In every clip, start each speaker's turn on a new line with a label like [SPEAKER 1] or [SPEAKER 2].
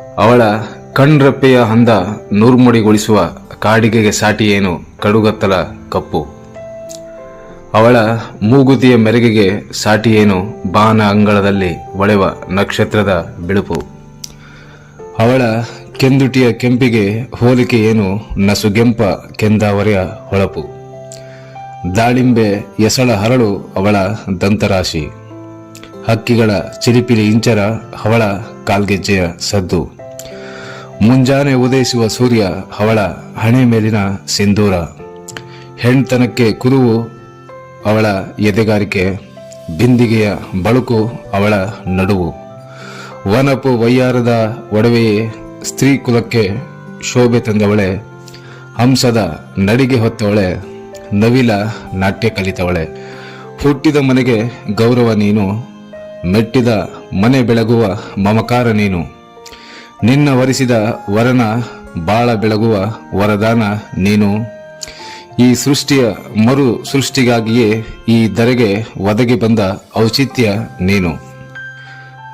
[SPEAKER 1] ಅವಳ ಕಣ್ರಪ್ಪೆಯ ಹಂದ ನೂರ್ಮುಡಿಗೊಳಿಸುವ ಕಾಡಿಗೆಗೆ ಸಾಟಿಯೇನು ಕಡುಗತ್ತಲ ಕಪ್ಪು. ಅವಳ ಮೂಗುತಿಯ ಮೆರಗೆಗೆ ಸಾಟಿಯೇನು ಬಾನ ಅಂಗಳದಲ್ಲಿ ಒಳೆವ ನಕ್ಷತ್ರದ ಬಿಳುಪು. ಅವಳ ಕೆಂದುಟಿಯ ಕೆಂಪಿಗೆ ಹೋಲಿಕೆ ಏನು ನಸುಗೆಂಪ ಕೆಂದಾವರೆಯ ಹೊಳಪು. ದಾಳಿಂಬೆ ಎಸಳ ಹರಳು ಅವಳ ದಂತರಾಶಿ. ಹಕ್ಕಿಗಳ ಚಿರಿಪಿರಿ ಇಂಚರ ಅವಳ ಕಾಲ್ಗೆಜ್ಜೆಯ ಸದ್ದು. ಮುಂಜಾನೆ ಉದಯಿಸುವ ಸೂರ್ಯ ಅವಳ ಹಣೆ ಮೇಲಿನ ಸಿಂಧೂರ. ಹೆಣ್ತನಕ್ಕೆ ಕುರುವು ಅವಳ ಎದೆಗಾರಿಕೆ, ಬಿಂದಿಗೆಯ ಬಳುಕು ಅವಳ ನಡುವು. ವನಪು ವಯ್ಯಾರದ ಒಡವೆಯೇ ಸ್ತ್ರೀ ಕುಲಕ್ಕೆ ಶೋಭೆ ತಂದವಳೆ, ಹಂಸದ ನಡಿಗೆ ಹೊತ್ತವಳೆ, ನವಿಲ ನಾಟ್ಯ ಕಲಿತವಳೆ. ಹುಟ್ಟಿದ ಮನೆಗೆ ಗೌರವ ನೀನು, ಮೆಟ್ಟಿದ ಮನೆ ಬೆಳಗುವ ಮಮಕಾರ ನೀನು. ನಿನ್ನ ವರಿಸಿದ ವರನ ಬಾಳ ಬೆಳಗುವ ವರದಾನ ನೀನು. ಈ ಸೃಷ್ಟಿಯ ಮರು ಸೃಷ್ಟಿಗಾಗಿಯೇ ಈ ಧರೆಗೆ ಒದಗಿ ಬಂದ ಔಚಿತ್ಯ ನೀನು.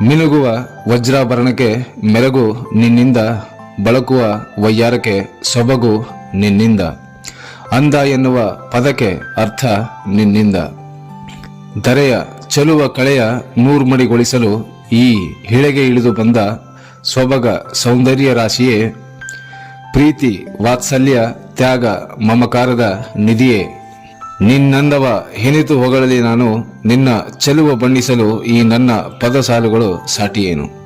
[SPEAKER 1] ಮಿನುಗುವ ವಜ್ರಾಭರಣಕ್ಕೆ ಮೆರಗು ನಿನ್ನಿಂದ, ಬಳಕುವ ವೈಯಾರಕ್ಕೆ ಸೊಬಗು ನಿನ್ನಿಂದ ಅಂದ ಎನ್ನುವ ಪದಕ್ಕೆ ಅರ್ಥ ನಿನ್ನಿಂದ. ಧರೆಯ ಚಲುವ ಕಳೆಯ ನೂರ್ಮಡಿಗೊಳಿಸಲು ಈ ಹಿಳೆಗೆ ಇಳಿದು ಬಂದ ಸೊಬಗ ಸೌಂದರ್ಯ ರಾಶಿಯೇ, ಪ್ರೀತಿ, ವಾತ್ಸಲ್ಯ, ತ್ಯಾಗ, ಮಮಕಾರದ ನಿಧಿಯೇ. ನಿನ್ನಂದವ ಹೆನಿತು ಹೊಗಳಲಿ ನಾನು, ನಿನ್ನ ಚೆಲುವ ಬಣ್ಣಿಸಲು ಈ ನನ್ನ ಪದ ಸಾಲುಗಳು ಸಾಟಿಯೇನು?